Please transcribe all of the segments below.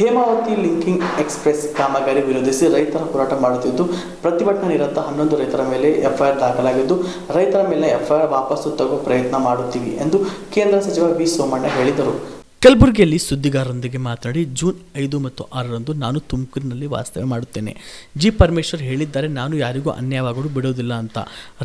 Hemavathi linking express ಕಾಮಗಾರಿ ವಿರೋಧಿಸಿ ರೈತರ ಹೋರಾಟ ಮಾಡುತ್ತಿದ್ದು, ಪ್ರತಿಭಟನೆ ನಿರತ ಹನ್ನೊಂದು ರೈತರ ಮೇಲೆ ಎಫ್ಐಆರ್ ದಾಖಲಾಗಿದ್ದು, ರೈತರ ಮೇಲೆ ಎಫ್ಐಆರ್ ವಾಪಸ್ಸು ತಗೋ ಪ್ರಯತ್ನ ಮಾಡುತ್ತೀವಿ ಎಂದು ಕೇಂದ್ರ ಸಚಿವ ವಿ ಸೋಮಣ್ಣ ಹೇಳಿದರು. ಕಲಬುರಗಿಯಲ್ಲಿ ಸುದ್ದಿಗಾರರೊಂದಿಗೆ ಮಾತನಾಡಿ ಜೂನ್ ಐದು ಮತ್ತು ಆರರಂದು ನಾನು ತುಮಕೂರಿನಲ್ಲಿ ವಾಸ್ತವ್ಯ ಮಾಡುತ್ತೇನೆ. ಜಿ ಪರಮೇಶ್ವರ್ ಹೇಳಿದ್ದಾರೆ, ನಾನು ಯಾರಿಗೂ ಅನ್ಯಾಯವಾಗಲು ಬಿಡೋದಿಲ್ಲ ಅಂತ.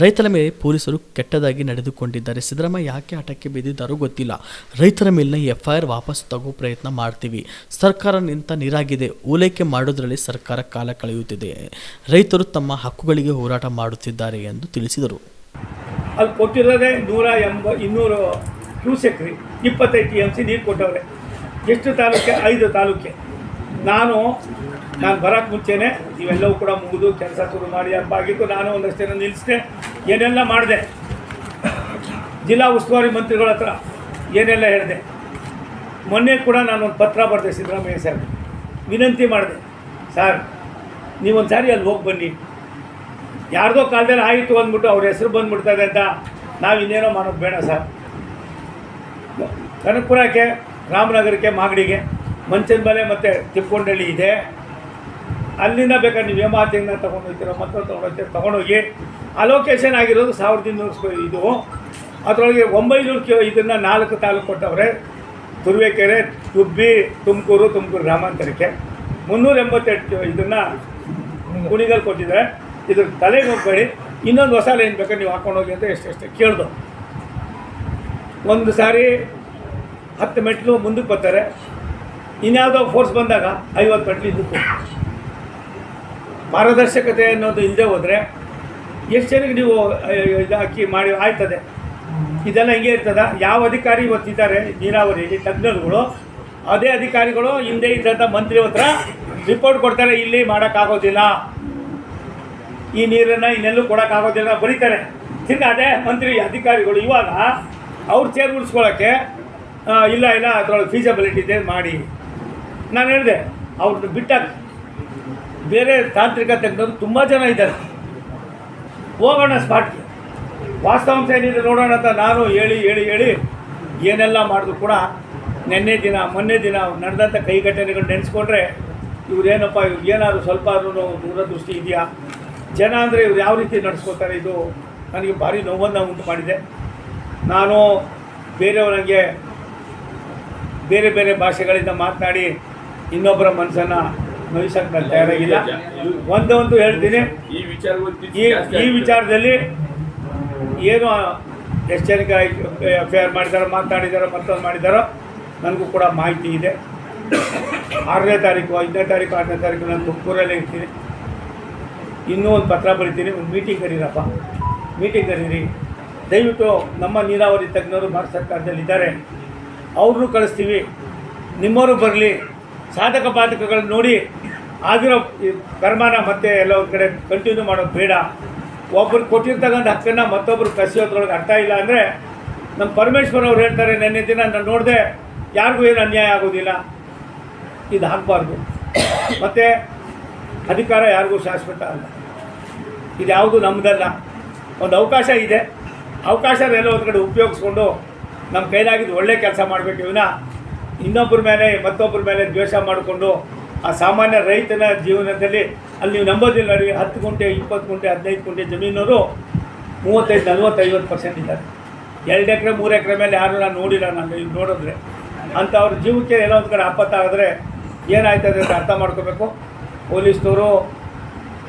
ರೈತರ ಮೇಲೆ ಪೊಲೀಸರು ಕೆಟ್ಟದಾಗಿ ನಡೆದುಕೊಂಡಿದ್ದಾರೆ. ಸಿದ್ದರಾಮಯ್ಯ ಯಾಕೆ ಆಟಕ್ಕೆ ಬಿದ್ದಿದ್ದಾರೋ ಗೊತ್ತಿಲ್ಲ. ರೈತರ ಮೇಲಿನ ಎಫ್ಐಆರ್ ವಾಪಸ್ ತಗೋ ಪ್ರಯತ್ನ ಮಾಡ್ತೀವಿ. ಸರ್ಕಾರ ನಿಂತ ನೀರಾಗಿದೆ. ಓಲೈಕೆ ಮಾಡೋದರಲ್ಲಿ ಸರ್ಕಾರ ಕಾಲ ಕಳೆಯುತ್ತಿದೆ. ರೈತರು ತಮ್ಮ ಹಕ್ಕುಗಳಿಗೆ ಹೋರಾಟ ಮಾಡುತ್ತಿದ್ದಾರೆ ಎಂದು ತಿಳಿಸಿದರು. ಅಲ್ಲಿ ಕೊಟ್ಟಿರೋದೇ ನೂರ ಎಂಬ ಇನ್ನೂರು ಕ್ಯೂಸೆಕ್ ರೀ ಇಪ್ಪತ್ತೈದು ಟಿ ಎಂ ಸಿ ನೀರು ಕೊಟ್ಟವ್ರೆ. ಎಷ್ಟು ತಾಲೂಕೆ? ಐದು ತಾಲೂಕೆ. ನಾನು ನಾನು ಬರೋಕ್ಕೆ ಮುಂಚೆನೇ ಇವೆಲ್ಲವೂ ಕೂಡ ಮುಗಿದು ಕೆಲಸ ಶುರು ಮಾಡಿ ಹಬ್ಬ ಆಗಿತ್ತು ನಾನು ಒಂದಷ್ಟು ಜನ ನಿಲ್ಲಿಸಿದೆ ಏನೆಲ್ಲ ಮಾಡಿದೆ? ಜಿಲ್ಲಾ ಉಸ್ತುವಾರಿ ಮಂತ್ರಿಗಳ ಹತ್ರ ಏನೆಲ್ಲ ಹೇಳಿದೆ? ಮೊನ್ನೆ ಕೂಡ ನಾನು ಒಂದು ಪತ್ರ ಬರೆದೆ ಸಿದ್ದರಾಮಯ್ಯ ಸರ್. ವಿನಂತಿ ಮಾಡಿದೆ, ಸರ್ ನೀವೊಂದು ಸಾರಿ ಅಲ್ಲಿ ಹೋಗಿ ಬನ್ನಿ. ಯಾರ್ದೋ ಕಾಲದಲ್ಲಿ ಆಯಿತು ಅಂದ್ಬಿಟ್ಟು ಅವ್ರ ಹೆಸರು ಬಂದ್ಬಿಡ್ತದೆ ಅಂತ ನಾವು ಇನ್ನೇನೋ ಮಾಡೋದು ಬೇಡ ಸರ್. ಕನಕಪುರಕ್ಕೆ, ರಾಮನಗರಕ್ಕೆ, ಮಾಗಡಿಗೆ, ಮಂಚನಬಲೆ ಮತ್ತು ತಿಪ್ಪೊಂಡಳ್ಳಿ ಇದೆ. ಅಲ್ಲಿಂದ ಬೇಕಾದ್ರೆ ನೀವು ಹೇಮಾತಿಯಿಂದ ತೊಗೊಂಡು ಹೋಗ್ತೀರೋ ಮತ್ತೆ ತೊಗೊಂಡೋಗ್ತೀರ ತೊಗೊಂಡೋಗಿ ಅಲೋಕೇಶನ್ ಆಗಿರೋದು ಸಾವಿರದ ಇನ್ನೂರು ಇದು. ಅದರೊಳಗೆ ಒಂಬೈನೂರು ಕಿಲೋ ಇದನ್ನು ನಾಲ್ಕು ತಾಲೂಕು ಕೊಟ್ಟವ್ರೆ. ತುರುವೇಕೆರೆ, ತುಬ್ಬಿ, ತುಮಕೂರು ತುಮಕೂರು ಗ್ರಾಮಾಂತರಕ್ಕೆ. ಮುನ್ನೂರ ಎಂಬತ್ತೆಂಟು ಇದನ್ನು ಕುಣಿಗಲ್ ಕೊಟ್ಟಿದ್ದಾರೆ. ಇದ್ರ ತಲೆ ನೋಡ್ಬೇಡಿ ಇನ್ನೊಂದು ಹೊಸ ಲೈನ್ ಬೇಕಾದ್ರೆ ನೀವು ಹಾಕೊಂಡು ಹೋಗಿ ಅಂತ ಎಷ್ಟೆಷ್ಟು ಕೇಳ್ದು ಒಂದು ಸಾರಿ ಹತ್ತು ಮೆಟ್ಲು ಮುಂದಕ್ಕೆ ಬರ್ತಾರೆ. ಇನ್ಯಾವುದೋ ಫೋರ್ಸ್ ಬಂದಾಗ ಐವತ್ತು ಮೆಟ್ಲು ಇದಕ್ಕೂ ಪಾರದರ್ಶಕತೆ ಅನ್ನೋದು ಇಲ್ಲದೆ ಹೋದರೆ ಎಷ್ಟು ಜನಕ್ಕೆ ನೀವು ಇದು ಹಾಕಿ ಮಾಡಿ, ಆಯ್ತದೆ? ಇದೆಲ್ಲ ಹಿಂಗೆ ಇರ್ತದ. ಯಾವ ಅಧಿಕಾರಿ ಇವತ್ತಿದ್ದಾರೆ ನೀರಾವರಿಯಲ್ಲಿ ತಜ್ಞರುಗಳು. ಅದೇ ಅಧಿಕಾರಿಗಳು ಹಿಂದೆ ಇದ್ದಂಥ ಮಂತ್ರಿ ಹತ್ರ ರಿಪೋರ್ಟ್ ಕೊಡ್ತಾರೆ, ಇಲ್ಲಿ ಮಾಡೋಕ್ಕಾಗೋದಿಲ್ಲ. ಈ ನೀರನ್ನು ಇನ್ನೆಲ್ಲೂ ಕೊಡೋಕ್ಕಾಗೋದಿಲ್ಲ ಬರೀತಾರೆ. ತಿರ್ಗಿ ಅದೇ ಮಂತ್ರಿ ಅಧಿಕಾರಿಗಳು ಇವಾಗ ಅವ್ರ ಚೇರ್ ಉಳಿಸ್ಕೊಳ್ಳೋಕ್ಕೆ ಇಲ್ಲ ಇಲ್ಲ, ಅದರೊಳಗೆ ಫೀಸಬಿಲಿಟಿ ಇದೆ, ಮಾಡಿ. ನಾನು ಹೇಳಿದೆ ಅವ್ರನ್ನ ಬಿಟ್ಟಾಗ ಬೇರೆ ತಾಂತ್ರಿಕ ತಜ್ಞರು ತುಂಬ ಜನ ಇದ್ದಾರೆ. ಹೋಗೋಣ ಸ್ಪಾಟ್ಗೆ ವಾಸ್ತವಾಂಶ ಏನಿದೆ ನೋಡೋಣ ಅಂತ ನಾನು ಹೇಳಿ ಹೇಳಿ ಹೇಳಿ ಏನೆಲ್ಲ ಮಾಡಿದ್ರು ಕೂಡ ನಿನ್ನೆ ದಿನ, ಮೊನ್ನೆ ದಿನ ನಡೆದಂಥ ಕೈ ನೆನೆಸ್ಕೊಂಡ್ರೆ ಇವ್ರೇನಪ್ಪ, ಇವ್ರು ಏನಾದರೂ ಸ್ವಲ್ಪ ಆದ್ರೂ ದೂರದೃಷ್ಟಿ ಇದೆಯಾ? ಜನ ಅಂದರೆ ಇವ್ರು ಯಾವ ರೀತಿ ನಡೆಸ್ಕೋತಾರೆ ಇದು? ನನಗೆ ಭಾರಿ ನೋವನ್ನು ಉಂಟು ಮಾಡಿದೆ. ನಾನು ಬೇರೆಯವರಂಗೆ ಬೇರೆ ಬೇರೆ ಭಾಷೆಗಳಿಂದ ಮಾತನಾಡಿ ಇನ್ನೊಬ್ಬರ ಮನಸ್ಸನ್ನು ನೋಯಿಸಕ್ಕೆ ನಾನು ತಯಾರಾಗಿಲ್ಲ. ಒಂದು ಒಂದು ಹೇಳ್ತೀನಿ. ಈ ವಿಚಾರ ಈ ಈ ವಿಚಾರದಲ್ಲಿ ಏನು ಎಷ್ಟು ಜನಕ್ಕೆ ಎಫ್ ಐ ಆರ್ ಮಾಡಿದಾರೋ ಮಾತನಾಡಿದಾರೋ ಮತ್ತೊಂದು ಮಾಡಿದಾರೋ ನನಗೂ ಕೂಡ ಮಾಹಿತಿ ಇದೆ. ಆರನೇ ತಾರೀಕು ಐದನೇ ತಾರೀಕು ಆರನೇ ತಾರೀಕು ನಾನು ತುಮಕೂರಲ್ಲೇ ಇರ್ತೀನಿ. ಇನ್ನೂ ಒಂದು ಪತ್ರ ಬರಿತೀನಿ ಒಂದು ಮೀಟಿಂಗ್ ಕರೀರಪ್ಪ. ಮೀಟಿಂಗ್ ಕರೀರಿ. ದಯವಿಟ್ಟು ನಮ್ಮ ನೀರಾವರಿ ತಜ್ಞರು ಭಾರತ ಸರ್ಕಾರದಲ್ಲಿದ್ದಾರೆ. ಅವ್ರನ್ನೂ ಕಳಿಸ್ತೀವಿ. ನಿಮ್ಮವರು ಬರಲಿ. ಸಾಧಕ ಬಾಧಕಗಳನ್ನ ನೋಡಿ ಆಗಿರೋ ಕರ್ಮನ ಮತ್ತೆ ಎಲ್ಲ ಒಂದು ಕಡೆ ಕಂಟಿನ್ಯೂ ಮಾಡೋದು ಬೇಡ. ಒಬ್ಬರು ಕೊಟ್ಟಿರ್ತಕ್ಕಂಥ ಹಕ್ಕನ್ನು ಮತ್ತೊಬ್ಬರು ಕಸಿಯೋದ್ರೊಳಗೆ ಅರ್ಥ ಇಲ್ಲ ಅಂದರೆ ನಮ್ಮ ಪರಮೇಶ್ವರ್ ಅವ್ರು ಹೇಳ್ತಾರೆ, ನೆನ್ನೆ ದಿನ ನಾನು ನೋಡಿದೆ ಯಾರಿಗೂ ಏನು ಅನ್ಯಾಯ ಆಗೋದಿಲ್ಲ. ಇದು ಹಾಕಬಾರ್ದು. ಮತ್ತು ಅಧಿಕಾರ ಯಾರಿಗೂ ಶಾಶ್ವತ ಅಲ್ಲ. ಇದು ಯಾವುದು ನಮ್ಮದಲ್ಲ ಒಂದು ಅವಕಾಶ ಇದೆ. ಅವಕಾಶ ಎಲ್ಲ ಒಂದು ಕಡೆ ಉಪಯೋಗಿಸ್ಕೊಂಡು ನಮ್ಮ ಕೈಲಾಗಿದ್ದು ಒಳ್ಳೆ ಕೆಲಸ ಮಾಡಬೇಕು. ಇವನ ಇನ್ನೊಬ್ಬರ ಮೇಲೆ ಮತ್ತೊಬ್ಬರ ಮೇಲೆ ದ್ವೇಷ ಮಾಡಿಕೊಂಡು ಆ ಸಾಮಾನ್ಯ ರೈತನ ಜೀವನದಲ್ಲಿ ಅಲ್ಲಿ ನೀವು ನಂಬೋದಿಲ್ಲ ನೋಡಿ, ಹತ್ತು ಗುಂಟೆ, ಇಪ್ಪತ್ತು ಗುಂಟೆ, ಹದಿನೈದು ಗುಂಟೆ ಜಮೀನವರು ಮೂವತ್ತೈದು, ನಲ್ವತ್ತೈವತ್ತು ಪರ್ಸೆಂಟ್ ಇದ್ದಾರೆ. ಎರಡು ಎಕರೆ, ಮೂರು ಎಕರೆ ಮೇಲೆ ಯಾರು ನಾನು ನೋಡಿಲ್ಲ ನಾನು ಈಗ ನೋಡಿದ್ರೆ. ಅಂತ ಅವ್ರ ಜೀವಕ್ಕೆ ಏನೋ ಒಂದು ಕಡೆ ಆಪತ್ತಾಗಿದ್ರೆ ಏನಾಯ್ತದೆ ಅಂತ ಅರ್ಥ ಮಾಡ್ಕೋಬೇಕು. ಪೊಲೀಸ್ನವರು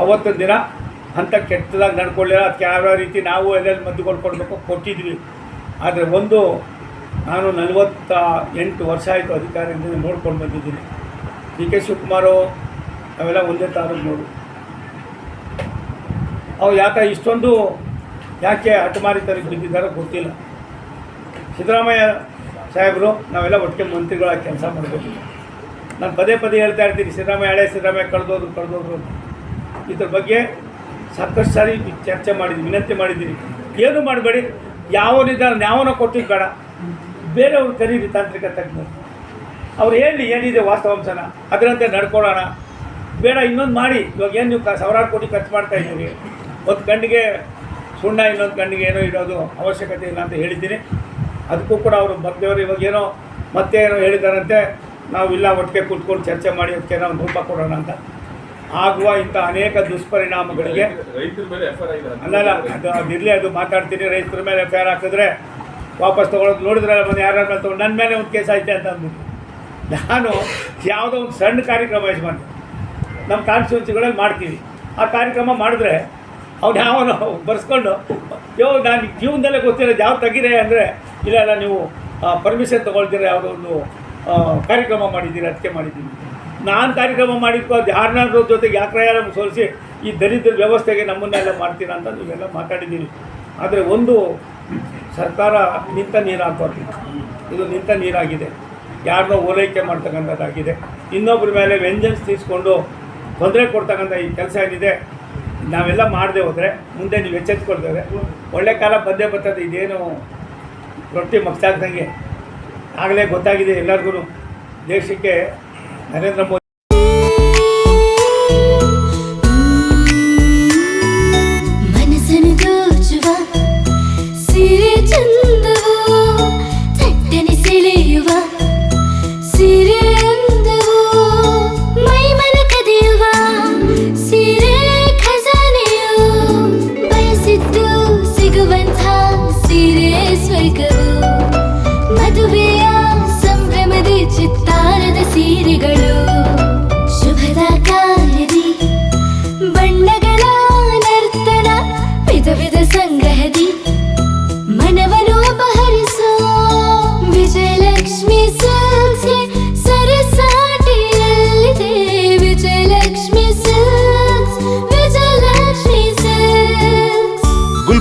ಅವತ್ತಿನ ದಿನ ಅಂಥ ಕೆಟ್ಟದಾಗಿ ನಡ್ಕೊಳ್ಳಿಲ್ಲ. ಅದಕ್ಕೆ ಯಾವ್ಯಾವ ರೀತಿ ನಾವು ಎಲ್ಲೆಲ್ಲಿ ಮದ್ದು ಕೊಡಬೇಕು, ಕೊಟ್ಟಿದ್ವಿ. ಆದರೆ ಒಂದು ನಾನು ನಲವತ್ತ ಎಂಟು ವರ್ಷ ಆಯಿತು ಅಧಿಕಾರದಿಂದ ನೋಡ್ಕೊಂಡು ಬಂದಿದ್ದೀನಿ. ಡಿ ಕೆ ಶಿವಕುಮಾರು ಅವೆಲ್ಲ ಒಂದೇ ತಾರು ನೋಡು. ಅವು ಯಾಕೆ ಇಷ್ಟೊಂದು ಯಾಕೆ ಹಠಮಾರಿತರಿಗೆ ಬಿದ್ದಿದ್ದಾರೋ ಗೊತ್ತಿಲ್ಲ. ಸಿದ್ದರಾಮಯ್ಯ ಸಾಹೇಬರು, ನಾವೆಲ್ಲ ಒಟ್ಟಿಗೆ ಮಂತ್ರಿಗಳಾಗಿ ಕೆಲಸ ಮಾಡಬೇಕು. ನಾನು ಪದೇ ಪದೇ ಹೇಳ್ತಾ ಇರ್ತೀನಿ, ಸಿದ್ದರಾಮಯ್ಯ ಹಳೆ, ಸಿದ್ದರಾಮಯ್ಯ ಕಳೆದೋದ್ರು ಕಳೆದೋದ್ರು ಇದ್ರ ಬಗ್ಗೆ ಸಾಕಷ್ಟು ಸಾರಿ ಚರ್ಚೆ ಮಾಡಿದ್ದೀನಿ ವಿನಂತಿ ಮಾಡಿದ್ದೀನಿ ಏನು ಮಾಡಬೇಡಿ ಯಾವನಿದ್ದಾನೆ ಯಾವನ ಕೊಟ್ಟಿದ್ದು ಬೇಡ. ಬೇರೆಯವ್ರು ಕರೀರಿ ತಾಂತ್ರಿಕ ತಜ್ಞರು. ಅವ್ರು ಹೇಳಿ ಏನಿದೆ ವಾಸ್ತವಾಂಶನ ಅದರಂತೆ ನಡ್ಕೊಳ್ಳೋಣ. ಬೇಡ, ಇನ್ನೊಂದು ಮಾಡಿ. ಇವಾಗ ಏನು ನೀವು ಸಾವಿರಾರು ಕೋಟಿ ಖರ್ಚು ಮಾಡ್ತಾ ಇದ್ದೀವಿ ಒಂದು ಕಣ್ಣಿಗೆ ಸುಣ್ಣ, ಇನ್ನೊಂದು ಕಣ್ಣಿಗೆ ಏನೋ ಇಡೋದು ಅವಶ್ಯಕತೆ ಇಲ್ಲ ಅಂತ ಹೇಳಿದ್ದೀನಿ. ಅದಕ್ಕೂ ಕೂಡ ಅವರು ಭಕ್ತಿಯವರು ಇವಾಗ ಏನೋ ಮತ್ತೆ ಏನೋ ಹೇಳಿದಾರಂತೆ. ನಾವು ಇಲ್ಲ, ಒಟ್ಟಿಗೆ ಕೂತ್ಕೊಂಡು ಚರ್ಚೆ ಮಾಡಿ, ಅದಕ್ಕೆ ನಾವು ರೂಪ ಕೊಡೋಣ ಅಂತ. ಆಗುವ ಇಂಥ ಅನೇಕ ದುಷ್ಪರಿಣಾಮಗಳಿಗೆ ಅಲ್ಲಲ್ಲ ಅದು ಅದಿರಲಿ ಅದು ಮಾತಾಡ್ತೀನಿ. ರೈತರ ಮೇಲೆ ಎಫ್ ಐ ಆರ್ ಹಾಕಿದ್ರೆ ವಾಪಸ್ ತೊಗೊಳೋದು ನೋಡಿದ್ರೆ ಮೊನ್ನೆ ಯಾರ ಮೇಲೆ ತೊಗೊಂಡು ನನ್ನ ಮೇಲೆ ಒಂದು ಕೇಸ್ ಐತೆ ಅಂತ ಅಂದ್ಬಿಟ್ಟು. ನಾನು ಯಾವುದೋ ಒಂದು ಸಣ್ಣ ಕಾರ್ಯಕ್ರಮ ಯಜಮಾನ ನಮ್ಮ ಕಾನ್ಸ್ಟಿಟ್ಯೂನ್ಸಿಗಳಲ್ಲಿ ಮಾಡ್ತೀವಿ. ಆ ಕಾರ್ಯಕ್ರಮ ಮಾಡಿದ್ರೆ ಅವ್ನು ಯಾವನು ಬರ್ಸ್ಕೊಂಡು ಯೋ ನಾನು ಜೀವನದಲ್ಲೇ ಗೊತ್ತಿರೋದು ಯಾವ ತಗಿದೆ ಅಂದರೆ ಇಲ್ಲ ನೀವು ಪರ್ಮಿಷನ್ ತೊಗೊಳ್ತೀರ ಯಾವುದೋ ಒಂದು ಕಾರ್ಯಕ್ರಮ ಮಾಡಿದ್ದೀರಿ ಅದಕ್ಕೆ ಮಾಡಿದ್ದೀನಿ ನಾನು ಕಾರ್ಯಕ್ರಮ ಮಾಡಿದ್ಕೋ ಯಾರನ್ನಾದ್ರೂ ಜೊತೆಗೆ ಯಾಕೆ ಸೋರಿಸಿ ಸೋಲಿಸಿ ಈ ದರಿದ್ರ ವ್ಯವಸ್ಥೆಗೆ ನಮ್ಮನ್ನೆಲ್ಲ ಮಾಡ್ತೀರಾ ಅಂತ ನೀವೆಲ್ಲ ಮಾತಾಡಿದ್ದೀರಿ ಆದರೆ ಒಂದು ಸರ್ಕಾರ ನಿಂತ ನೀರು ಹಾಕೋದು ಇದು ನಿಂತ ನೀರಾಗಿದೆ. ಯಾರನ್ನೋ ಓಲೈಕೆ ಮಾಡ್ತಕ್ಕಂಥದ್ದಾಗಿದೆ. ಇನ್ನೊಬ್ಬರ ಮೇಲೆ ವೆಂಜನ್ಸ್ ತೀರಿಸ್ಕೊಂಡು ತೊಂದರೆ ಕೊಡ್ತಕ್ಕಂಥ ಈ ಕೆಲಸ ಏನಿದೆ, ನಾವೆಲ್ಲ ಮಾಡದೆ ಹೋದರೆ, ಮುಂದೆ ನೀವು ಎಚ್ಚೆತ್ಕೊಳ್ತೇವೆ ಒಳ್ಳೆ ಕಾಲ ಬಂದೇ ಬರ್ತದೆ. ಇದೇನು ರೊಟ್ಟಿ ಮಗ್ಸಾಗ್ದಂಗೆ ಆಗಲೇ ಗೊತ್ತಾಗಿದೆ ಎಲ್ಲರಿಗೂ ದೇಶಕ್ಕೆ ನರೇಂದ್ರ ಮೋದಿ